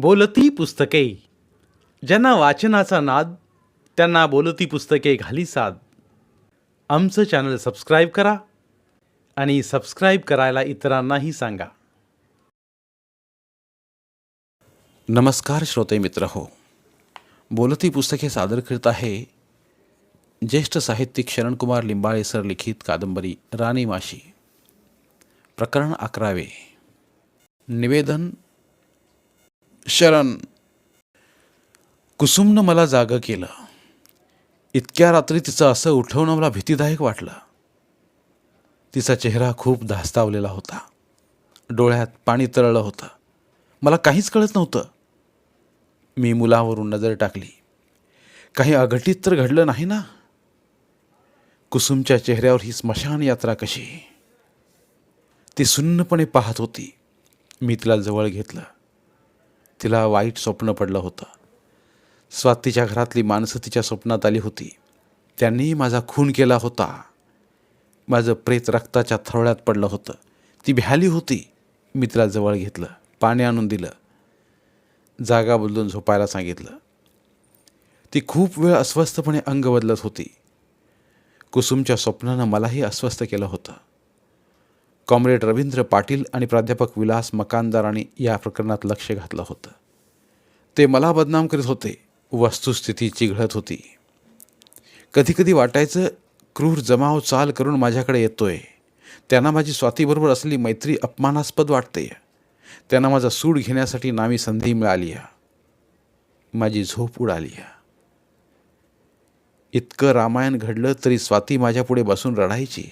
बोलती पुस्तके. ज्यांना वाचनाचा नाद त्यांना बोलती पुस्तके घाली साद. आमचं चॅनल सबस्क्राईब करा आणि सबस्क्राईब करायला इतरांनाही सांगा. नमस्कार श्रोते मित्र हो. बोलती पुस्तके सादर करीत आहे ज्येष्ठ साहित्यिक शरणकुमार लिंबाळे सर लिखित कादंबरी राणी माशी. प्रकरण अकरावे. निवेदन शरण कुसुमनं मला जागं केलं. इतक्या रात्री तिचं असं उठवणं मला भीतीदायक वाटलं. तिचा चेहरा खूप धास्तावलेला होता. डोळ्यात पाणी तरळलं होतं. मला काहीच कळत नव्हतं. मी मुलावरून नजर टाकली. काही अघटित तर घडलं नाही ना? कुसुमच्या चेहऱ्यावर ही स्मशान यात्रा कशी? ती सुन्नपणे पाहत होती. मी तिला जवळ घेतलं. तिला वाईट स्वप्न पडलं होतं. स्वातीच्या घरातली माणसं तिच्या स्वप्नात आली होती. त्यांनी माझा खून केला होता. माझं प्रेत रक्ताच्या थरोळ्यात पडलं होतं. ती भ्याली होती. मी तिला जवळ घेतलं. पाणी आणून दिलं. जागा बदलून झोपायला सांगितलं. ती खूप वेळ अस्वस्थपणे अंग बदलत होती. कुसुमच्या स्वप्नानं मलाही अस्वस्थ केलं होतं. कॉम्रेड रवींद्र पाटील आणि प्राध्यापक विलास मकानदारांनी या प्रकरणात लक्ष घातलं होतं. ते मला बदनाम करीत होते. वस्तुस्थिती चिघळत होती. कधीकधी वाटायचं क्रूर जमाव चाल करून माझ्याकडे येतोय. त्यांना माझी स्वातीबरोबर असलेली मैत्री अपमानास्पद वाटते. त्यांना माझा सूड घेण्यासाठी नामी संधी मिळाली. माझी झोप उडाली. इतकं रामायण घडलं तरी स्वाती माझ्यापुढे बसून रडायची.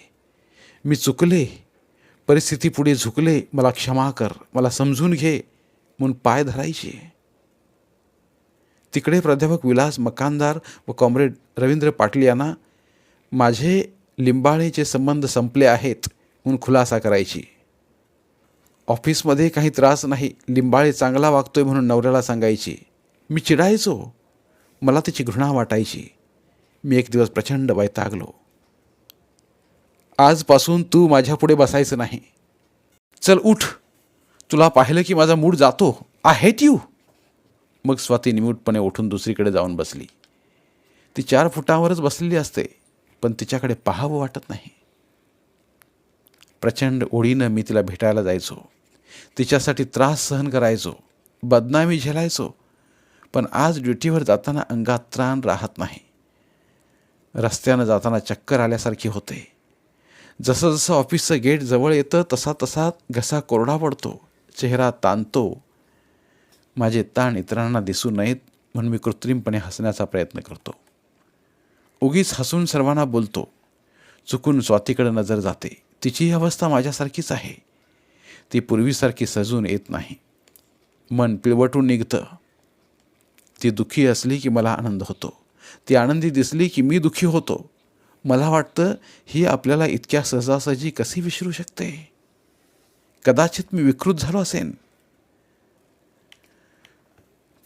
मी चुकले. परिस्थिती पुढे झुकले मला क्षमा कर मला समजून घे म्हणून पाय धरायचे. तिकडे प्राध्यापक विलास मकानदार व कॉम्रेड रवींद्र पाटील यांना माझे लिंबाळेचे संबंध संपले आहेत म्हणून खुलासा करायची. ऑफिसमध्ये काही त्रास नाही लिंबाळे चांगला वागतोय म्हणून नवऱ्याला सांगायची. मी चिडायचो मला त्याची घृणा वाटायची. मी एक दिवस प्रचंड वैतागलो. आजपासून तू माझ्यापुढे बसायचं नाही. चल उठ. तुला पाहिलं की माझा मूड जातो. आय हेट यू मग स्वाती निमूटपणे उठून दुसरीकडे जाऊन बसली. ती चार फुटावरच बसलेली असते पण तिच्याकडे पाहावं वाटत नाही. प्रचंड ओढीनं मी तिला भेटायला जायचो. तिच्यासाठी त्रास सहन करायचो बदनामी झेलायचो पण आज ड्युटीवर जाताना अंगात त्राण राहत नाही. रस्त्यानं जाताना चक्कर आल्यासारखी होते. जसं जसं ऑफिसचं गेट जवळ येतं तसा तसा घसा कोरडा पडतो. चेहरा ताणतो. माझे ताण इतरांना दिसू नयेत म्हणून मी कृत्रिमपणे हसण्याचा प्रयत्न करतो. उगीच हसून सर्वांना बोलतो. चुकून स्वातीकडे नजर जाते. तिचीही अवस्था माझ्यासारखीच आहे. ती पूर्वीसारखी सजून येत नाही. मन पिळवटून निघतं. ती दुःखी असली की मला आनंद होतो. ती आनंदी दिसली की मी दुःखी होतो. मला वाटतं ही आपल्याला इतक्या सहजासहजी कशी विसरू शकते? कदाचित मी विकृत झालो असेन.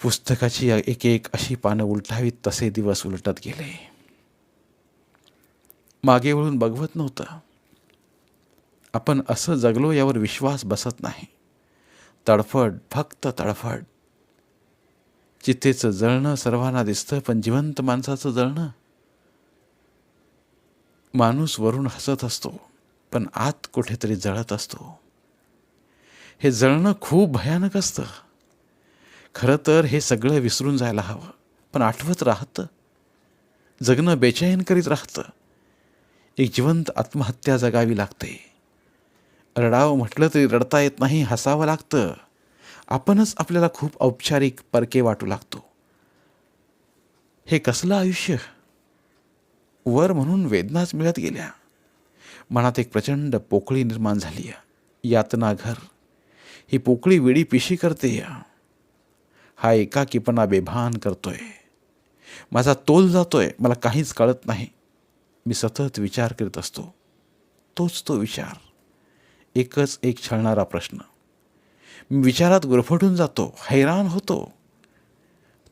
पुस्तकाची एक एक अशी पानं उलटावीत तसे दिवस उलटत गेले. मागे वळून बघवत नव्हतं. आपण असं जगलो यावर विश्वास बसत नाही. तडफड फक्त तडफड. चितेचं जळणं सर्वांना दिसतं पण जिवंत माणसाचं जळणं माणूस वरून हसत असतो पण आत कुठेतरी जळत असतो. हे जळणं खूप भयानक असतं. खरं तर हे सगळं विसरून जायला हवं पण आठवत राहतं. जगणं बेचैन करीत राहतं. एक जिवंत आत्महत्या जगावी लागते. रडावं म्हटलं तरी रडता येत नाही हसावं लागतं. आपणच आपल्याला खूप औपचारिक परके वाटू लागतो. हे कसलं आयुष्य? वर म्हणून वेदनाच मिळत गेल्या. मनात एक प्रचंड पोकळी निर्माण झाली यातना घर ही पोकळी वेळी पिशी करते हा एकाकीपणा बेभान करतोय. माझा तोल जातोय मला काहीच कळत नाही. मी सतत विचार करीत असतो. तोच तो विचार. एकच एक छळणारा प्रश्न. मी विचारात गुरफटून जातो हैराण होतो.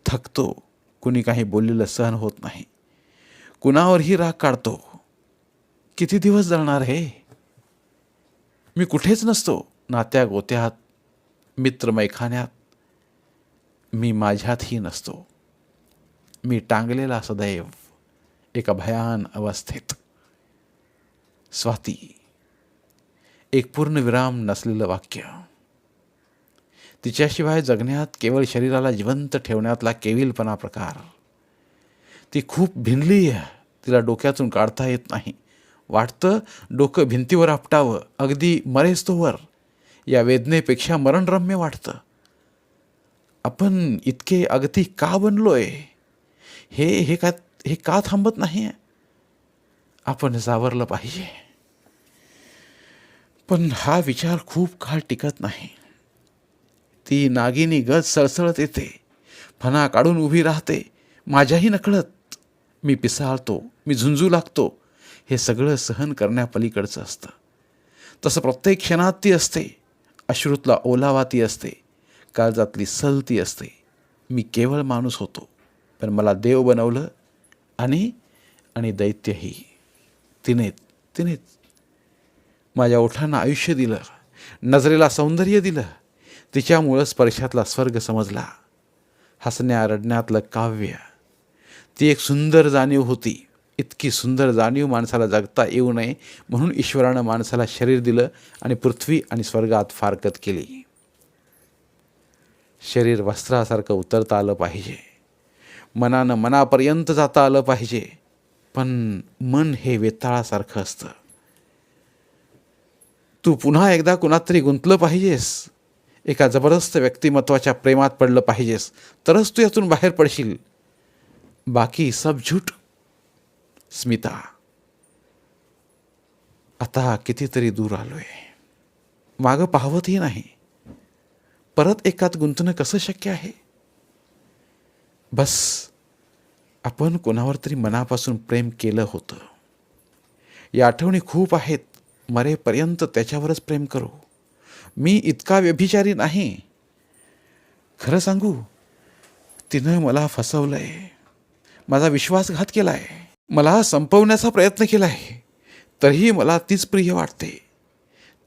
थकतो कुणी काही बोललेलं सहन होत नाही. कुणावरही राग काढतो. किती दिवस जळणार हे? मी कुठेच नसतो. नात्या गोत्यात मित्र मैखान्यात मी माझ्यातही नसतो. मी टांगलेला सदैव एका भयान अवस्थेत. स्वाती एक पूर्ण विराम नसलेलं वाक्य. तिच्याशिवाय जगण्यात केवळ शरीराला जिवंत ठेवण्यातला केविलपणा प्रकार. ती खूप भिनली आहे. तिला डोक्यातून काढता येत नाही. वाटतं डोकं भिंतीवर आपटावं अगदी मरेस्तोवर. या वेदनेपेक्षा मरणरम्य वाटतं. आपण इतके अगदी का बनलोय? हे हे का हे का थांबत नाही आपण सावरलं पाहिजे. पण हा विचार खूप काळ टिकत नाही. ती नागिनी गज सळसळत येते. फणा काढून उभी राहते. माझ्याही नकळत. मी पिसाळतो मी झुंजू लागतो हे सगळं सहन करण्यापलीकडचं असतं. तसं प्रत्येक क्षणात ती असते अश्रुतला ओलावा ती असते काळजातली सल ती असते. मी केवळ माणूस होतो पण मला देव बनवलं आणि आणि दैत्यही. तिने तिनेच माझ्या ओठांना आयुष्य दिलं नजरेला सौंदर्य दिलं तिच्यामुळं स्पर्शातला स्वर्ग समजला. हसण्या रडण्यातलं काव्य ती एक सुंदर जाणीव होती. इतकी सुंदर जाणीव माणसाला जगता येऊ नये म्हणून ईश्वरानं माणसाला शरीर दिलं आणि पृथ्वी आणि स्वर्गात फारकत केली. शरीर वस्त्रासारखं उतरता आलं पाहिजे. मनानं मनापर्यंत जाता आलं पाहिजे. पण मन हे वेताळासारखं असतं. तू पुन्हा एकदा कुणात तरी गुंतलं पाहिजेस. एका जबरदस्त व्यक्तिमत्वाच्या प्रेमात पडलं पाहिजेस. तरच तू यातून बाहेर पडशील. बाकी सब झूट स्मिता आता कितीतरी दूर आलोय। मागं पाहवतही नाही। परत एकात गुंतणं कसं शक्य आहे? बस आपण कोणावर तरी मनापासून प्रेम केलं होतं। या आठवणी खूप आहेत मरेपर्यंत त्याच्यावरच प्रेम करू। मी इतका व्यभिचारी नाही। खरं सांगू तिनं मला फसवलं आहे माझा विश्वासघात केला आहे मला संपवण्याचा प्रयत्न केला आहे तरीही मला तीच प्रिय वाटते.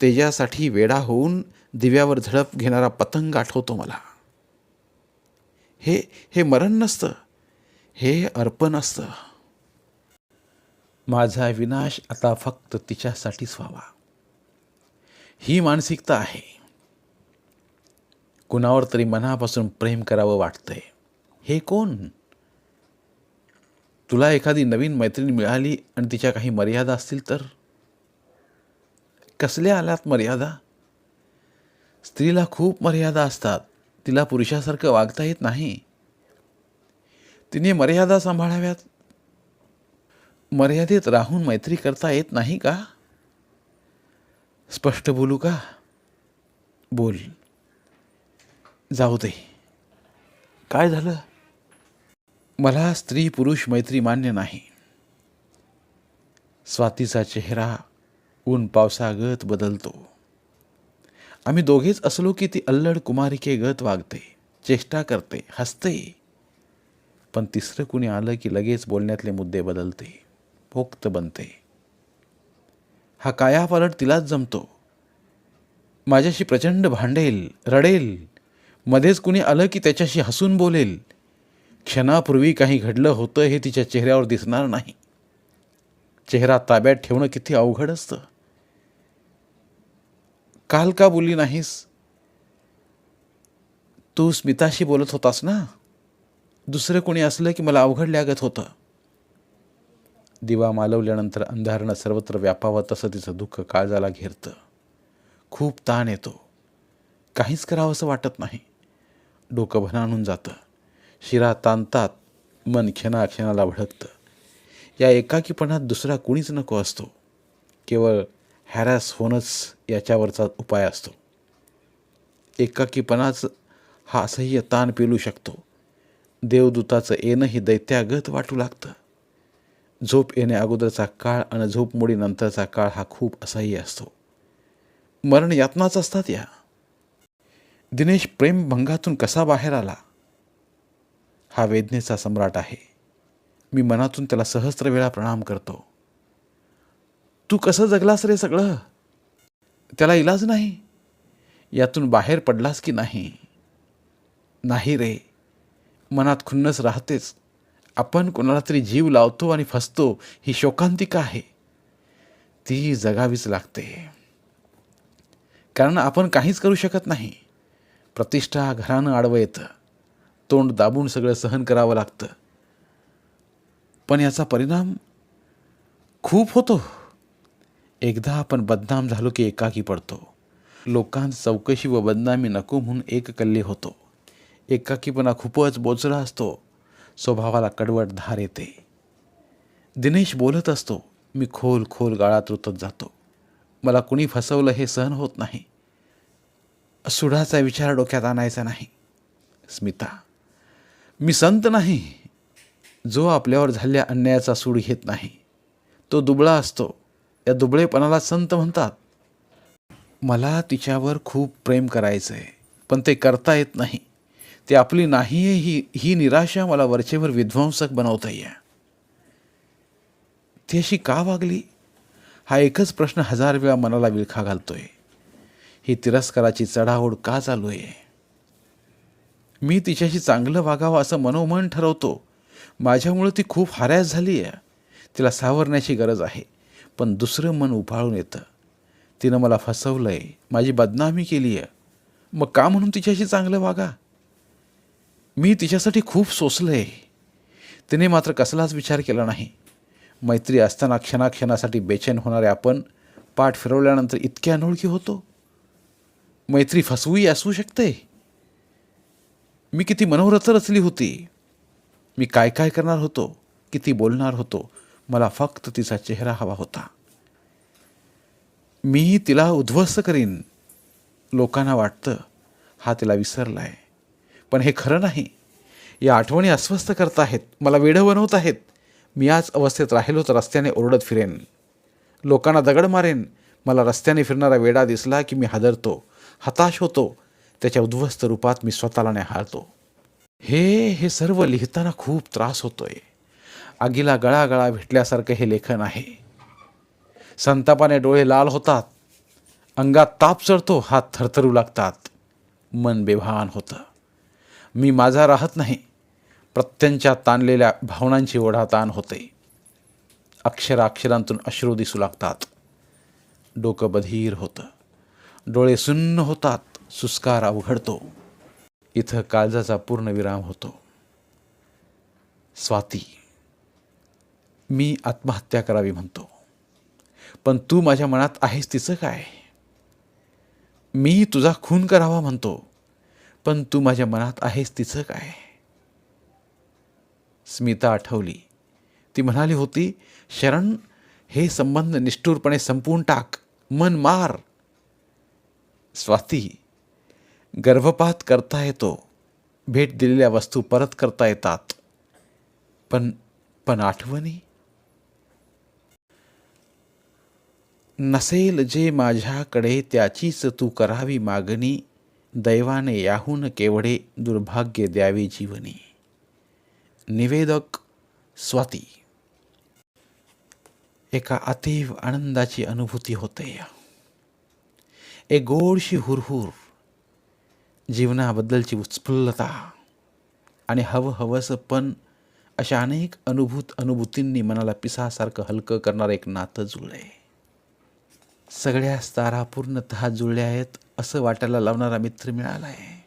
तेजासाठी वेडा होऊन दिव्यावर झडप घेणारा पतंग आठवतो मला. हे हे मरण नसतं. हे अर्पण असतं. माझा विनाश आता फक्त तिच्यासाठीच व्हावा. ही मानसिकता आहे. कुणावर तरी मनापासून प्रेम करावं वाटतंय. हे कोण? तुला एखादी नवीन मैत्रीण मिळाली आणि तिच्या काही मर्यादा असतील तर? कसल्या आल्यात मर्यादा? स्त्रीला खूप मर्यादा असतात. तिला पुरुषासारखं वागता येत नाही. तिने मर्यादा सांभाळाव्यात? मर्यादेत राहून मैत्री करता येत नाही का? स्पष्ट बोलू का? बोल. जाऊ दे. काय झालं? मला स्त्री पुरुष मैत्री मान्य नाही. स्वातीचा चेहरा ऊन पावसागत बदलतो. आम्ही दोघेच असलो की ती अल्लड कुमारिकेगत वागते चेष्टा करते हसते. पण तिसरं कुणी आलं की लगेच बोलण्यातले मुद्दे बदलते भोक्त बनते. हा कायापालट तिलाच जमतो. माझ्याशी प्रचंड भांडेल रडेल. मध्येच कुणी आलं की त्याच्याशी हसून बोलेल क्षणापूर्वी काही घडलं होतं हे तिच्या चेहऱ्यावर दिसणार नाही. चेहरा ताब्यात ठेवणं किती अवघड असतं. काल का बोलली नाहीस? तू स्मिताशी बोलत होतास ना? दुसरं कोणी असलं की मला अवघड लागत होतं. दिवा मालवल्यानंतर अंधारणं सर्वत्र व्यापावं तसं तिचं दुःख काळजाला घेरतं. खूप ताण येतो. काहीच करावंसं वाटत नाही. डोकं भनाणून जातं. शिरा ताणतात मन क्षणाक्षणाला भडकतं. या एकाकीपणात दुसरा कुणीच नको असतो. केवळ हॅरॅस होणंच याच्यावरचा उपाय असतो. एकाकीपणाच हा असह्य ताण पेलू शकतो. देवदूताचं येणं ही दैत्यागत वाटू लागतं. झोप येण्या अगोदरचा काळ आणि झोपमोडीनंतरचा काळ हा खूप असह्य असतो. मरण यातनाच असतात या. दिनेश प्रेमभंगातून कसा बाहेर आला? हा वेदनेचा सम्राट आहे. मी मनातून त्याला सहस्त्र वेळा प्रणाम करतो. तू कसं जगलास रे सगळं? त्याला इलाज नाही. यातून बाहेर पडलास की नाही? नाही रे. मनात खुन्नस राहतेच. आपण कोणाला तरी जीव लावतो आणि फसतो ही शोकांतिका आहे. ती जगावीच लागते. कारण आपण काहीच करू शकत नाही. प्रतिष्ठा घरानं आडवं येतं. तोंड दाबून सगळं सहन करावं लागतं. पण याचा परिणाम खूप होतो. एकदा आपण बदनाम झालो की एकाकी पडतो. लोकांत चौकशी व बदनामी नको म्हणून एककल्ली होतो. एकाकीपणा खूपच बोचरा असतो. स्वभावाला कडवट धार येते. दिनेश बोलत असतो मी खोल खोल गाळात रुतत जातो. मला कुणी फसवलं हे सहन होत नाही. सुडाचा विचार डोक्यात आणायचा नाही. स्मिता मी संत नाही. जो आपल्यावर झालेल्या अन्यायाचा सूड घेत नाही. तो दुबळा असतो. या दुबळेपणाला संत म्हणतात. मला तिच्यावर खूप प्रेम करायचं आहे पण ते करता येत नाही. ते आपली नाही आहे ही ही निराशा मला वरचेवर विध्वंसक बनवता आहे ती अशी का वागली? हा एकच प्रश्न हजार वेळा मनाला विळखा घालतोय. ही तिरस्काराची चढाओढ का चालू आहे मी तिच्याशी चांगलं वागावं असं मनोमन ठरवतो. माझ्यामुळं ती खूप हाऱ्यास झाली आहे. तिला सावरण्याची गरज आहे पण दुसरं मन उफाळून येतं. तिनं मला फसवलं आहे माझी बदनामी केली आहे मग का म्हणून तिच्याशी चांगलं वागा? मी तिच्यासाठी खूप सोसलं आहे तिने मात्र कसलाच विचार केला नाही. मैत्री असताना क्षणाक्षणासाठी बेचैन होणारे आपण पाठ फिरवल्यानंतर इतके अनोळखी होतो. मैत्री फसवूही असू शकते. मी किती मनोरथ रचली होती. मी काय काय करणार होतो किती बोलणार होतो मला फक्त तिचा चेहरा हवा होता. मी तिला उद्ध्वस्त करीन. लोकांना वाटतं हा तिला विसरला आहे पण हे खरं नाही. या आठवणी अस्वस्थ करत आहेत मला वेढं बनवत आहेत. मी आज अवस्थेत राहिलो तर रस्त्याने ओरडत फिरेन. लोकांना दगड मारेन. मला रस्त्याने फिरणारा वेडा दिसला की मी हादरतो हताश होतो. त्याच्या उद्ध्वस्त रूपात मी स्वतःला हारतो हे हे सर्व लिहिताना खूप त्रास होतोय. आगीला गळागळा भेटल्यासारखं हे लेखन आहे. संतापाने डोळे लाल होतात. अंगात ताप चढतो हात थरथरू लागतात. मन बेभान होतं. मी माझा राहत नाही. प्रत्यंच्या ताणलेल्या भावनांची ओढा ताण होते. अक्षराक्षरांतून अश्रू दिसू लागतात. डोकं बधीर होतं. डोळे सुन्न होतात. सुस्कार अवघडतो इथं काळजाचा पूर्ण विराम होतो. स्वाती मी आत्महत्या करावी म्हणतो. पण तू माझ्या मनात आहेस तिचं काय? मी तुझा खून करावा म्हणतो. पण तू माझ्या मनात आहेस तिचं काय? स्मिता आठवली. ती म्हणाली होती शरण हे संबंध निष्ठुरपणे संपवून टाक. मन मार. स्वाती गर्भपात करता येतो. भेट दिलेल्या वस्तू परत करता येतात. पण पण आठवणी? नसेल जे माझ्याकडे त्याचीच तू करावी मागणी दैवाने याहून केवढे दुर्भाग्य द्यावे जीवनी. निवेदक स्वाती. एका अतीव आनंदाची अनुभूती होते. एक गोडशी हुरहुर जीवनाबद्दलची उत्स्फुल्लता आणि हवं हवंसं पण अशा अनेक अनुभूत अनुभूतींनी मनाला पिसासारखं हलकं करणारं एक नातं जुळलं आहे सगळ्या तारा पूर्णतः जुळल्या आहेत असं वाटायला लावणारा मित्र मिळाला आहे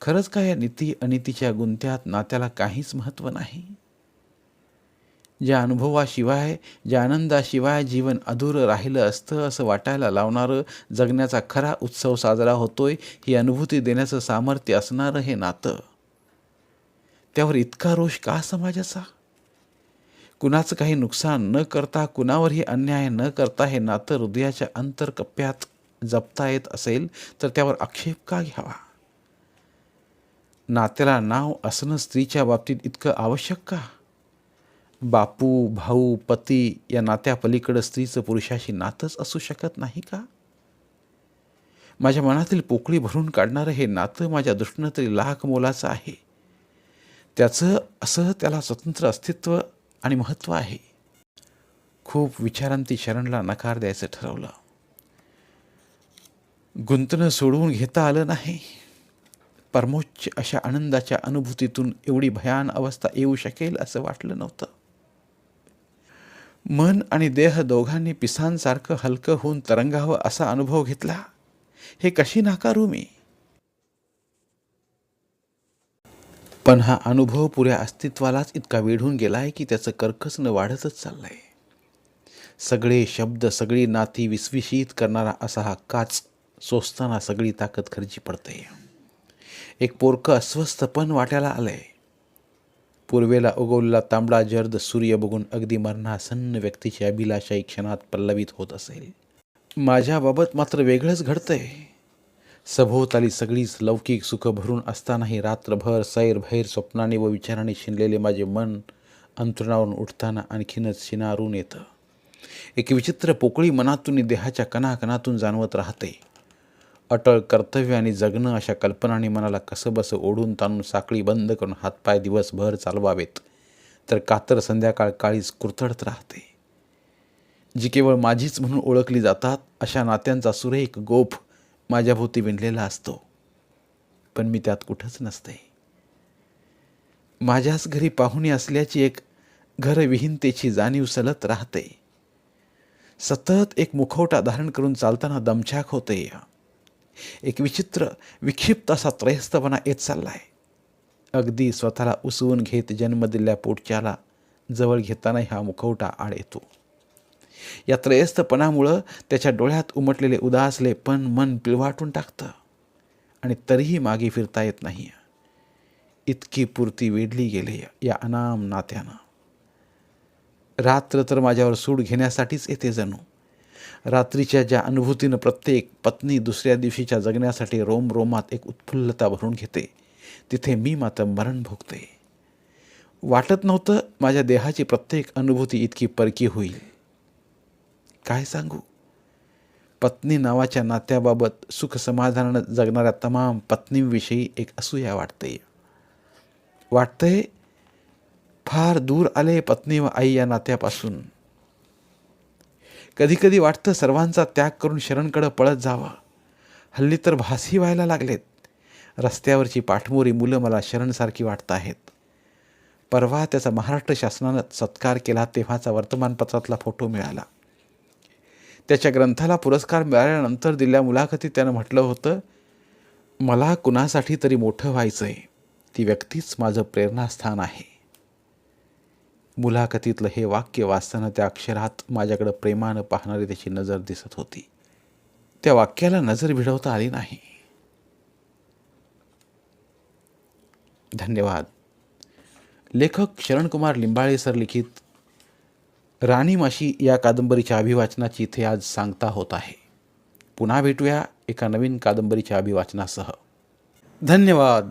खरंच का या नीती अनितीच्या गुंत्यात नात्याला काहीच महत्त्व नाही? ज्या अनुभवाशिवाय ज्या आनंदाशिवाय जीवन अधुरं राहिलं असतं असं वाटायला लावणारं जगण्याचा खरा उत्सव साजरा होतोय ही अनुभूती देण्याचं सामर्थ्य असणारं हे नातं. त्यावर इतका रोष का समाजाचा? कुणाचं काही नुकसान न करता कुणावरही अन्याय न करता हे नातं हृदयाच्या अंतरकप्प्यात जपता येत असेल तर त्यावर आक्षेप का घ्यावा? नात्याला नाव असणं स्त्रीच्या बाबतीत इतकं आवश्यक का? बापू भाऊ पती या नात्यापलीकडं स्त्रीचं पुरुषाशी नातंच असू शकत नाही का? माझ्या मनातील पोकळी भरून काढणारं हे नातं माझ्या दृष्टीनं तरी लाख मोलाचं आहे. त्याचं असं त्याला स्वतंत्र अस्तित्व आणि महत्त्व आहे. खूप विचारांती शरणला नकार द्यायचं ठरवलं. गुंतणं सोडवून घेता आलं नाही. परमोच्च अशा आनंदाच्या अनुभूतीतून एवढी भयान अवस्था येऊ शकेल असं वाटलं नव्हतं. मन आणि देह दोघांनी पिसांसारखं हलकं होऊन तरंगावं असा अनुभव घेतला? हे कशी नाकारू मी? पण हा अनुभव पुऱ्या अस्तित्वालाच इतका वेढून गेलाय की त्याचं कर्कसनं वाढतच चाललंय. सगळे शब्द सगळी नाती विस्विशीत करणारा असा हा काच सोसताना सगळी ताकद खर्ची पडते एक पोरकं अस्वस्थ पण वाट्याला आलंय. पूर्वेला उगवलेला तांबडा जर्द सूर्य बघून अगदी मरणासन्न व्यक्तीची अभिलाषाही क्षणात पल्लवित होत असेल. माझ्याबाबत मात्र वेगळंच घडतंय. सभोवताली सगळीच लौकिक सुख भरून असतानाही रात्रभर सैर भैर स्वप्नाने व विचाराने शिनलेले माझे मन अंतरुणावरून उठताना आणखीनच शिनारून येतं. एक विचित्र पोकळी मनातून देहाच्या कणाकणातून जाणवत राहते. अटळ कर्तव्य आणि जगणं अशा कल्पनांनी मनाला कसंबसं ओढून ताणून साखळी बंद करून हातपाय दिवसभर चालवावेत. तर कातर संध्याकाळ काळीच कुरतडत राहते. जी केवळ माझीच म्हणून ओळखली जातात अशा नात्यांचा सुरेख गोफ माझ्याभोवती विणलेला असतो. पण मी त्यात कुठंच नसते. माझ्याच घरी पाहुणे असल्याची एक घरविहीनतेची जाणीव सलत राहते. सतत एक मुखवटा धारण करून चालताना दमछाक होते. एक विचित्र विक्षिप्त असा त्रयस्थपणा येत चाललाय. अगदी स्वतःला उसवून घेत जन्म दिल्या पोटच्याला जवळ घेताना हा मुखवटा आड येतो. या त्रयस्थपणामुळं त्याच्या डोळ्यात उमटलेले उदासले पण मन पिळवाटून टाकतं आणि तरीही मागे फिरता येत नाही इतकी पुरती वेढली गेली या अनाम नात्यानं. रात्र तर माझ्यावर सूड घेण्यासाठीच येते जणू. रात्रीच्या ज्या अनुभूतीनं प्रत्येक पत्नी दुसऱ्या दिवशीच्या जगण्यासाठी रोम रोमात एक उत्फुल्लता भरून घेते तिथे मी मात्र मरण भोगते. वाटत नव्हतं माझ्या देहाची प्रत्येक अनुभूती इतकी परकी होईल. काय सांगू? पत्नी नावाच्या नात्याबाबत सुखसमाधानानं जगणाऱ्या तमाम पत्नींविषयी एक असूया वाटते. वाटतंय फार दूर आले पत्नी व आई या नात्यापासून. कधीकधी वाटतं सर्वांचा त्याग करून शरणकडं पळत जावं. हल्ली तर भासी व्हायला लागलेत. रस्त्यावरची पाठमोरी मुलं मला शरणसारखी वाटत आहेत. परवा त्याचा महाराष्ट्र शासनानं सत्कार केला तेव्हाचा वर्तमानपत्रातला फोटो मिळाला. त्याच्या ग्रंथाला पुरस्कार मिळाल्यानंतर दिल्या मुलाखतीत त्यानं म्हटलं होतं मला कुणासाठी तरी मोठं व्हायचं आहे ती व्यक्तीच माझं प्रेरणास्थान आहे. मुलाखतीतलं हे वाक्य वाचताना त्या अक्षरात माझ्याकडं प्रेमानं पाहणारी त्याची नजर दिसत होती. त्या वाक्याला नजर भिडवता आली नाही. धन्यवाद. लेखक शरणकुमार लिंबाळे सर लिखित राणी माशी या कादंबरीच्या अभिवाचनाची इथे आज सांगता होत आहे. पुन्हा भेटूया एका नवीन कादंबरीच्या अभिवाचनासह. धन्यवाद.